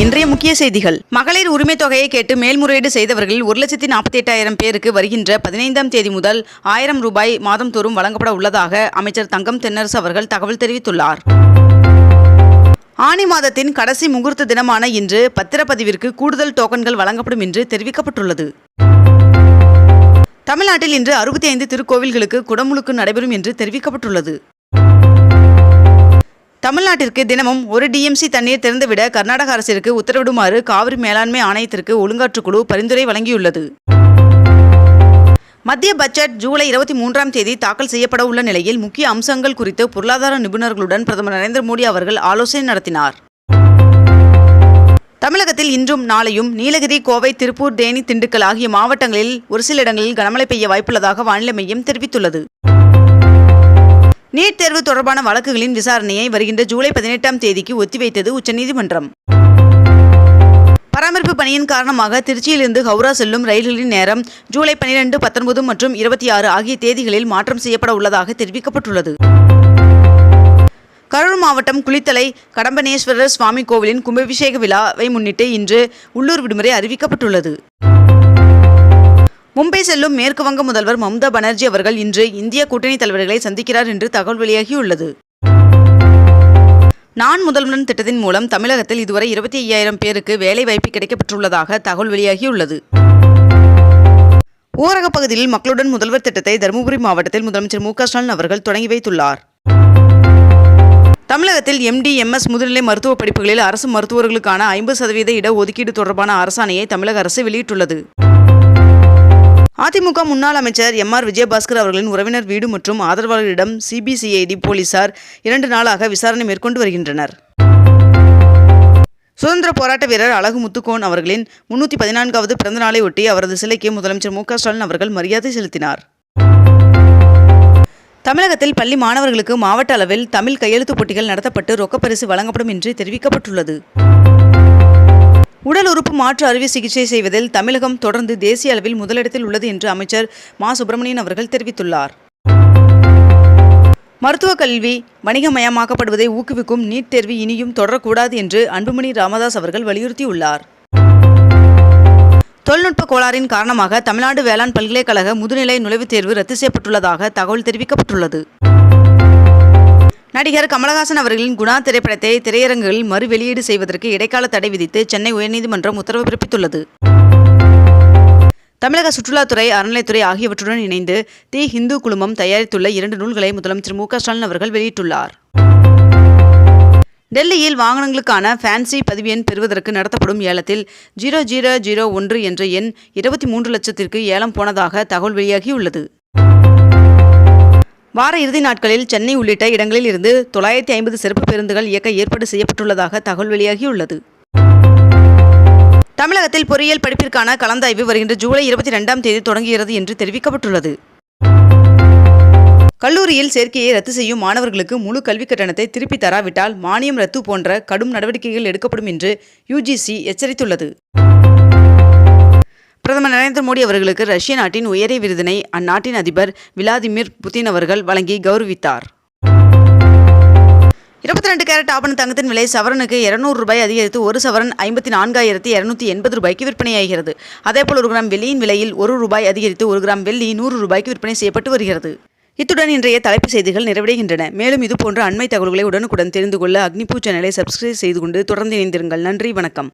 இன்றைய முக்கிய செய்திகள். மகளிர் உரிமை தொகையை கேட்டு மேல்முறையீடு செய்தவர்களில் ஒரு லட்சத்தி நாற்பத்தி எட்டாயிரம் பேருக்கு வருகின்ற பதினைந்தாம் தேதி முதல் ஆயிரம் ரூபாய் மாதம்தோறும் வழங்கப்பட உள்ளதாக அமைச்சர் தங்கம் தென்னரசு அவர்கள் தகவல் தெரிவித்துள்ளார். ஆனி மாதத்தின் கடைசி முகூர்த்த தினமான இன்று பத்திரப்பதிவிற்கு கூடுதல் டோக்கன்கள் வழங்கப்படும் என்று தெரிவிக்கப்பட்டுள்ளது. தமிழ்நாட்டில் இன்று அறுபத்தி ஐந்து திருக்கோவில்களுக்கு குடமுழுக்கு நடைபெறும் என்று தெரிவிக்கப்பட்டுள்ளது. தமிழ்நாட்டிற்கு தினமும் ஒரு டிஎம்சி தண்ணீர் திறந்துவிட கர்நாடக அரசிற்கு உத்தரவிடுமாறு காவிரி மேலாண்மை ஆணையத்திற்கு ஒழுங்காற்றுக்குழு பரிந்துரை வழங்கியுள்ளது. மத்திய பட்ஜெட் ஜூலை இருபத்தி மூன்றாம் தேதி தாக்கல் செய்யப்பட உள்ள நிலையில் முக்கிய அம்சங்கள் குறித்து பொருளாதார நிபுணர்களுடன் பிரதமர் நரேந்திர மோடி அவர்கள் ஆலோசனை நடத்தினார். தமிழகத்தில் இன்றும் நாளையும் நீலகிரி கோவை திருப்பூர் தேனி திண்டுக்கல் ஆகிய மாவட்டங்களில் ஒரு சில இடங்களில் கனமழை பெய்ய வாய்ப்புள்ளதாக வானிலை மையம் தெரிவித்துள்ளது. நீட் தேர்வு தொடர்பான வழக்குகளின் விசாரணையை வருகின்ற ஜூலை பதினெட்டாம் தேதிக்கு ஒத்திவைத்தது உச்சநீதிமன்றம். பராமரிப்பு பணியின் காரணமாக திருச்சியிலிருந்து ஹவுரா செல்லும் ரயில்களின் நேரம் ஜூலை பனிரெண்டு பத்தொன்பது மற்றும் இருபத்தி ஆறு ஆகிய தேதிகளில் மாற்றம் செய்யப்பட உள்ளதாக தெரிவிக்கப்பட்டுள்ளது. கரூர் மாவட்டம் குளித்தலை கடம்பனேஸ்வரர் சுவாமி கோவிலின் கும்பாபிஷேக விழாவை முன்னிட்டு இன்று உள்ளூர் விடுமுறை அறிவிக்கப்பட்டுள்ளது. மும்பை செல்லும் மேற்கு வங்க முதல்வர் மம்தா பானர்ஜி அவர்கள் இன்று இந்திய கூட்டணி தலைவர்களை சந்திக்கிறார் என்று தகவல் வெளியாகியுள்ளது. நான் முதல்வன் திட்டத்தின் மூலம் தமிழகத்தில் இதுவரை இருபத்தி ஐயாயிரம் பேருக்கு வேலை வாய்ப்பு கிடைக்கப்பட்டுள்ளதாக தகவல் வெளியாகியுள்ளது. ஊரகப் பகுதியில் மக்களுடன் முதல்வர் திட்டத்தை தருமபுரி மாவட்டத்தில் முதலமைச்சர் மு ஸ்டாலின் அவர்கள் தொடங்கி வைத்துள்ளார். தமிழகத்தில் எம்டி எம்எஸ் முதுநிலை மருத்துவ படிப்புகளில் அரசு மருத்துவர்களுக்கான ஐம்பது சதவீத இட ஒதுக்கீடு தொடர்பான அரசாணையை தமிழக அரசு வெளியிட்டுள்ளது. அதிமுக முன்னாள் அமைச்சர் எம் ஆர் விஜயபாஸ்கர் அவர்களின் உறவினர் வீடு மற்றும் ஆதரவாளர்களிடம் சிபிசிஐடி போலீசார் இரண்டு நாளாக விசாரணை மேற்கொண்டு வருகின்றனர். சுதந்திர போராட்ட வீரர் அழகு முத்துக்கோன் அவர்களின் முன்னூற்றி பதினான்காவது பிறந்த நாளை ஒட்டி அவரது சிலைக்கு முதலமைச்சர் மு ஸ்டாலின் அவர்கள் மரியாதை செலுத்தினார். தமிழகத்தில் பள்ளி மாணவர்களுக்கு மாவட்ட அளவில் தமிழ் கையெழுத்துப் போட்டிகள் நடத்தப்பட்டு ரொக்கப்பரிசு வழங்கப்படும் என்று தெரிவிக்கப்பட்டுள்ளது. உடல் உறுப்பு மாற்று அறுவை சிகிச்சை செய்வதில் தமிழகம் தொடர்ந்து தேசிய அளவில் முதலிடத்தில் உள்ளது என்று அமைச்சர் மா. சுப்பிரமணியன் அவர்கள் தெரிவித்துள்ளார். மருத்துவக் கல்வி வணிகமயமாக்கப்படுவதை ஊக்குவிக்கும் நீட் தேர்வு இனியும் தொடரக்கூடாது என்று அன்புமணி ராமதாஸ் அவர்கள் வலியுறுத்தியுள்ளார். தொழில்நுட்ப கோளாறின் காரணமாக தமிழ்நாடு வேளாண் பல்கலைக்கழக முதுநிலை நுழைவுத் தேர்வு ரத்து செய்யப்பட்டுள்ளதாக தகவல் தெரிவிக்கப்பட்டுள்ளது. நடிகர் கமலஹாசன் அவர்களின் குணா திரைப்படத்தை திரையரங்குகளில் மறு வெளியீடு செய்வதற்கு இடைக்கால தடை விதித்து சென்னை உயர்நீதிமன்றம் உத்தரவு பிறப்பித்துள்ளது. தமிழக சுற்றுலாத்துறை அறநிலைத்துறை ஆகியவற்றுடன் இணைந்து தி ஹிந்து குழுமம் தயாரித்துள்ள இரண்டு நூல்களை முதலமைச்சர் மு ஸ்டாலின் அவர்கள் வெளியிட்டுள்ளார். டெல்லியில் வாகனங்களுக்கான ஃபேன்சி பதிவு எண் பெறுவதற்கு நடத்தப்படும் ஏலத்தில் ஜீரோ ஜீரோ ஜீரோ ஒன்று என்ற எண் இருபத்தி மூன்று லட்சத்திற்கு ஏலம் போனதாக தகவல் வெளியாகியுள்ளது. வார இறுதி நாட்களில் சென்னை உள்ளிட்ட இடங்களில் இருந்து தொள்ளாயிரத்தி ஐம்பது சிறப்பு பேருந்துகள் இயக்க ஏற்பாடு செய்யப்பட்டுள்ளதாக தகவல் வெளியாகியுள்ளது. தமிழகத்தில் பொறியியல் படிப்பிற்கான கலந்தாய்வு வருகின்ற ஜூலை இருபத்தி ரெண்டாம் தேதி தொடங்குகிறது என்று தெரிவிக்கப்பட்டுள்ளது. கல்லூரியில் சேர்க்கையை ரத்து செய்யும் மாணவர்களுக்கு முழு கல்விக் கட்டணத்தை திருப்பி தராவிட்டால் மானியம் ரத்து போன்ற கடும் நடவடிக்கைகள் எடுக்கப்படும் என்று யுஜிசி எச்சரித்துள்ளது. பிரதமர் நரேந்திர மோடி அவர்களுக்கு ரஷ்ய நாட்டின் உயரிய விருதினை அந்நாட்டின் அதிபர் விளாதிமிர் புதின் அவர்கள் வழங்கி கௌரவித்தார். இருபத்தி ரெண்டு கேரட் ஆபண தங்கத்தின் விலை சவரனுக்கு இருநூறு ரூபாய் அதிகரித்து ஒரு சவரன் ஐம்பத்தி நான்காயிரத்தி இரநூத்தி எண்பது ரூபாய்க்கு விற்பனையாகிறது. அதேபோல் ஒரு கிராம் வெள்ளியின் விலையில் ஒரு ரூபாய் அதிகரித்து ஒரு கிராம் வெள்ளி நூறு ரூபாய்க்கு விற்பனை செய்யப்பட்டு வருகிறது. இத்துடன் இன்றைய தலைப்புச் செய்திகள் நிறைவடைகின்றன. மேலும் இதுபோன்ற அண்மை தகவல்களை உடனுக்குடன் தெரிந்து கொள்ள அக்னிபூ சேனலை சப்ஸ்கிரைப் செய்து கொண்டு தொடர்ந்து இணைந்திருங்கள். நன்றி வணக்கம்.